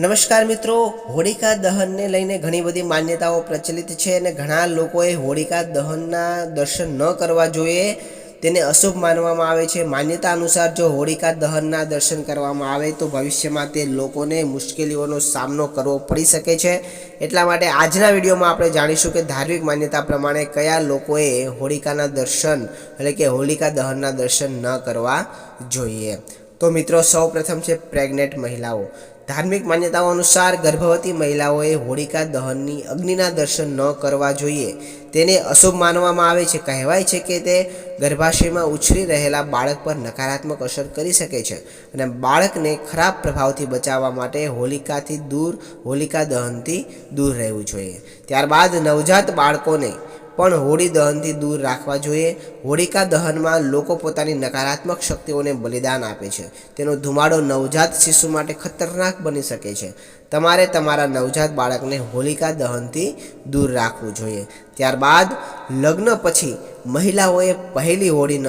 નમસ્કાર મિત્રો, હોળિકા દહનને લઈને ઘણી બધી માન્યતાઓ પ્રચલિત છે અને ઘણા લોકોએ હોળિકા દહનના દર્શન ન કરવા જોઈએ તેને અશુભ માનવામાં આવે છે. માન્યતા અનુસાર જો હોળિકા દહનના દર્શન કરવામાં આવે તો ભવિષ્યમાં તે લોકોને મુશ્કેલીઓનો સામનો કરવો પડી શકે છે. એટલા માટે આજના વિડીયોમાં આપણે જાણીશું કે ધાર્મિક માન્યતા પ્રમાણે કયા લોકોએ હોળિકાના દર્શન, એટલે કે હોલિકા દહનના દર્શન ન કરવા જોઈએ. તો મિત્રો સૌ પ્રથમ છે પ્રેગ્નેન્ટ મહિલાઓ. ધાર્મિક માન્યતાઓ અનુસાર ગર્ભવતી મહિલાઓએ હોળિકા દહનની અગ્નિના દર્શન ન કરવા જોઈએ. તેને અશુભ માનવામાં આવે છે. કહેવાય છે કે તે ગર્ભાશયમાં ઉછરી રહેલા બાળક પર નકારાત્મક અસર કરી શકે છે અને બાળકને ખરાબ પ્રભાવથી બચાવવા માટે હોલિકાથી દૂર, હોલિકા દહનથી દૂર રહેવું જોઈએ. ત્યારબાદ નવજાત બાળકોને પણ હોળી દહનથી દૂર રાખવા જોઈએ. હોળિકા દહનમાં લોકો પોતાની નકારાત્મક શક્તિઓને બલિદાન આપે છે. તેનો ધુમાડો નવજાત શિશુ માટે ખતરનાક બની શકે છે. તમારે તમારા નવજાત બાળકને હોલિકા દહનથી દૂર રાખવું જોઈએ. ત્યારબાદ લગ્ન પછી મહિલાઓએ પહેલી હોળી ન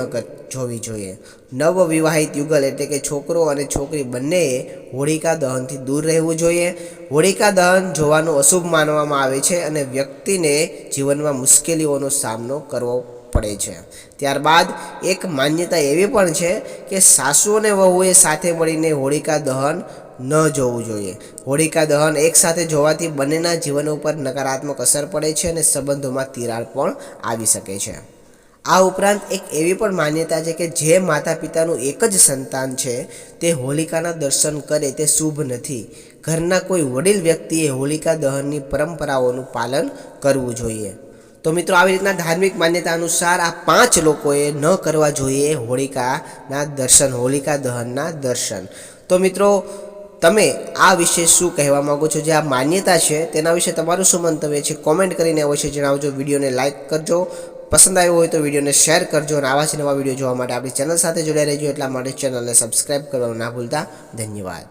જોવી જોઈએ. નવવિવાહિત યુગલ એટલે કે છોકરો અને છોકરી બંનેએ હોળિકા દહનથી દૂર રહેવું જોઈએ. હોળિકા દહન જોવાનું અશુભ માનવામાં આવે છે અને વ્યક્તિને જીવનમાં મુશ્કેલીઓનો સામનો કરવો પડે છે. ત્યારબાદ એક માન્યતા એવી પણ છે કે સાસુ અને વહુએ સાથે મળીને હોળિકા દહન ન જોવું જોઈએ. હોળિકા દહન એકસાથે જોવાથી બંનેના જીવન ઉપર નકારાત્મક અસર પડે છે અને સંબંધોમાં તિરાડ પણ આવી શકે છે. આ ઉપરાંત એક એવી પણ માન્યતા છે કે જે માતા પિતાનું એક જ સંતાન છે, તે હોલિકાના દર્શન કરે તે શુભ નથી. ઘરના કોઈ વડીલ વ્યક્તિએ હોલિકા દહનની પરંપરાઓનું પાલન કરવું જોઈએ. તો મિત્રો, આવી રીતના ધાર્મિક માન્યતા અનુસાર આ પાંચ લોકોએ ન કરવા જોઈએ હોળિકાના દર્શન, હોલિકા દહનના દર્શન. તો મિત્રો, તમે આ વિશે શું કહેવા માગો છો? જે આ માન્યતા છે, તેના વિશે તમારું શું મંતવ્ય છે? કોમેન્ટ કરીને અવશ્ય જણાવજો. વિડીયોને લાઇક કરજો. પસંદ આવ્યો હોય તો વિડીયોને શેર કરજો અને આવા જ નવા વીડિયો જોવા માટે આપણી ચેનલ સાથે જોડાઈ રહેજો. એટલા માટે ચેનલને સબસ્ક્રાઈબ કરવાનું ના ભૂલતા. ધન્યવાદ.